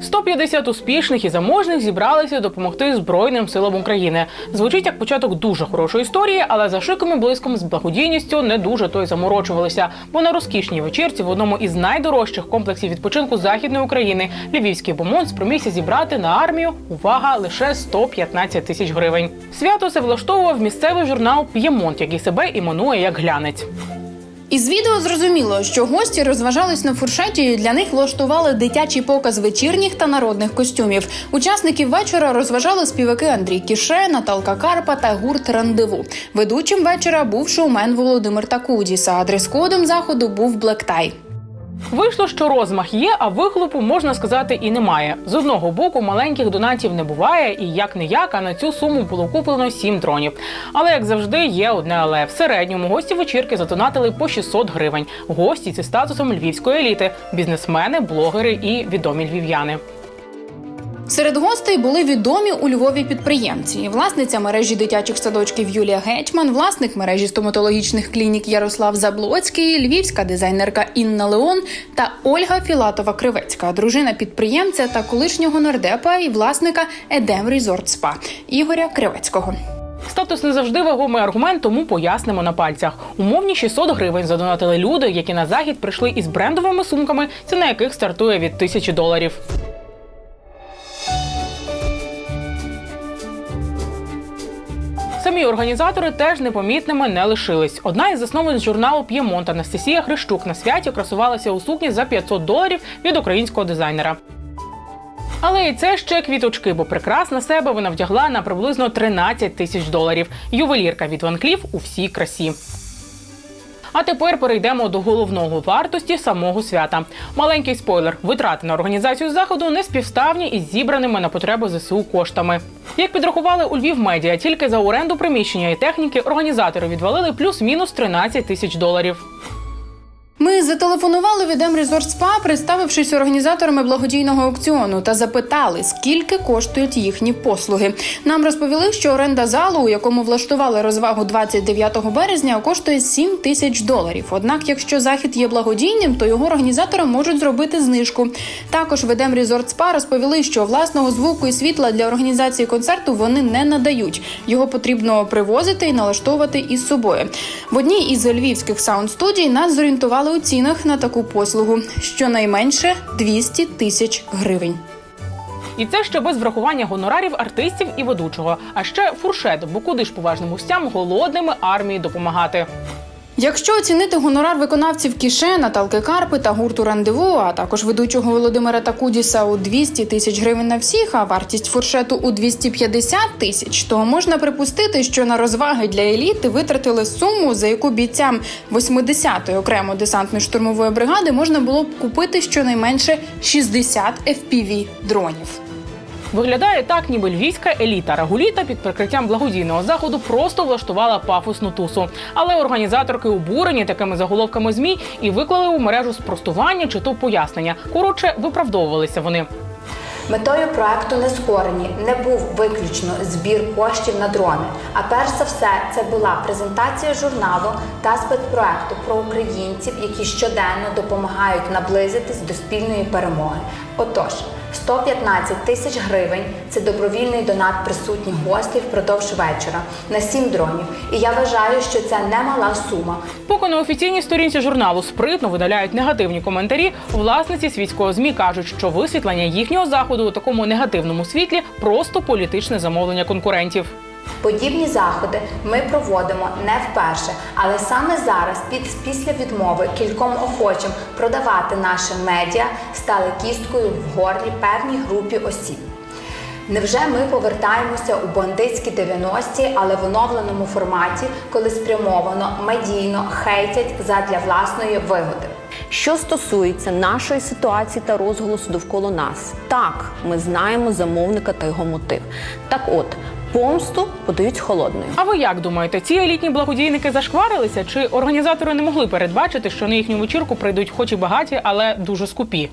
150 успішних і заможних зібралися допомогти Збройним силам України. Звучить як початок дуже хорошої історії, але за шиком і блиском з благодійністю не дуже то й заморочувалися. Бо на розкішній вечірці в одному із найдорожчих комплексів відпочинку західної України Львівський бомон спромігся зібрати на армію увага лише 115 тисяч гривень. Свято це влаштовував місцевий журнал П'ємонт, який себе іменує як глянець. Із відео зрозуміло, що гості розважались на фуршеті. і Для них влаштували дитячий показ вечірніх та народних костюмів. Учасників вечора розважали співаки Андрій Кіше, Наталка Карпа та гурт Рандеву. Ведучим вечора був шоумен Володимир Такудіс. А адрес-кодом заходу був блектай. Вийшло, що розмах є, а вихлопу можна сказати і немає. З одного боку, маленьких донатів не буває, і як не як, а на цю суму було куплено сім дронів. Але як завжди, є одне але в середньому гості вечірки задонатили по 600 гривень. Гості зі статусом львівської еліти, бізнесмени, блогери і відомі львів'яни. Серед гостей були відомі у Львові підприємці. Власниця мережі дитячих садочків Юлія Гетьман, власник мережі стоматологічних клінік Ярослав Заблоцький, львівська дизайнерка Інна Леон та Ольга Філатова Кривецька, дружина підприємця та колишнього нардепа і власника Едем Resort Spa Ігоря Кривецького. Статус не завжди вагомий аргумент, тому пояснимо на пальцях. Умовні 600 гривень задонатили люди, які на захід прийшли із брендовими сумками, ціна яких стартує від тисячі доларів. Самі організатори теж непомітними не лишились. Одна із засновниць журналу П'ємонт Анастасія Хрещук на святі красувалася у сукні за 500 доларів від українського дизайнера. Але і це ще квіточки, бо прикрас на себе вона вдягла на приблизно 13 тисяч доларів. Ювелірка від Ван Кліф у всій красі. А тепер перейдемо до головного вартості самого свята. Маленький спойлер: витрати на організацію заходу не співставні із зібраними на потреби ЗСУ коштами. Як підрахували у Львів медіа, тільки за оренду приміщення і техніки організатори відвалили плюс-мінус 13 тисяч доларів. Ми зателефонували від Resort Spa, представившись організаторами благодійного аукціону, та запитали, скільки коштують їхні послуги. Нам розповіли, що оренда залу, у якому влаштували розвагу 29 березня, коштує 7 тисяч доларів. Однак, якщо захід є благодійним, то його організатори можуть зробити знижку. Також в Едем Resort Spa розповіли, що власного звуку і світла для організації концерту вони не надають. Його потрібно привозити і налаштовувати із собою. В одній із львівських саунд-студій нас зорієнтували у цінах на таку послугу щонайменше 200 тисяч гривень. І це ще без врахування гонорарів артистів і ведучого. А ще фуршет, бо куди ж поважним гостям голодними армії допомагати. Якщо оцінити гонорар виконавців Кіше, Наталки Карпи та гурту Рандеву, а також ведучого Володимира Такудіса у 200 тисяч гривень на всіх, а вартість фуршету у 250 тисяч, то можна припустити, що на розваги для еліти витратили суму, за яку бійцям 80-ї окремо десантної штурмової бригади можна було б купити щонайменше 60 FPV дронів. Виглядає так, ніби львівська еліта Рагуліта під прикриттям благодійного заходу просто влаштувала пафосну тусу. Але організаторки обурені такими заголовками змі і виклали у мережу спростування чи то пояснення. Коротше, виправдовувалися вони. Метою проекту Нескорені не був виключно збір коштів на дрони. А перш за все, це була презентація журналу та спецпроекту про українців, які щоденно допомагають наблизитись до спільної перемоги. Отож, 115 тисяч гривень це добровільний донат присутніх гостей впродовж вечора на 7 дронів. І я вважаю, що це немала сума. Поки на офіційній сторінці журналу спритно видаляють негативні коментарі, власниці світського змі кажуть, що висвітлення їхнього заходу у такому негативному світлі просто політичне замовлення конкурентів. Подібні заходи ми проводимо не вперше, але саме зараз, під після відмови кільком охочим продавати наше медіа, стали кісткою в горлі певній групі осіб. Невже ми повертаємося у бандитські 90-ті, але в оновленому форматі, коли спрямовано медійно хейтять задля власної вигоди? Що стосується нашої ситуації та розголосу довкола нас, так ми знаємо замовника та його мотив. Так от, помсту подають холодною. А ви як думаєте, ці елітні благодійники зашкварилися? Чи організатори не могли передбачити, що на їхню вечірку прийдуть хоч і багаті, але дуже скупі?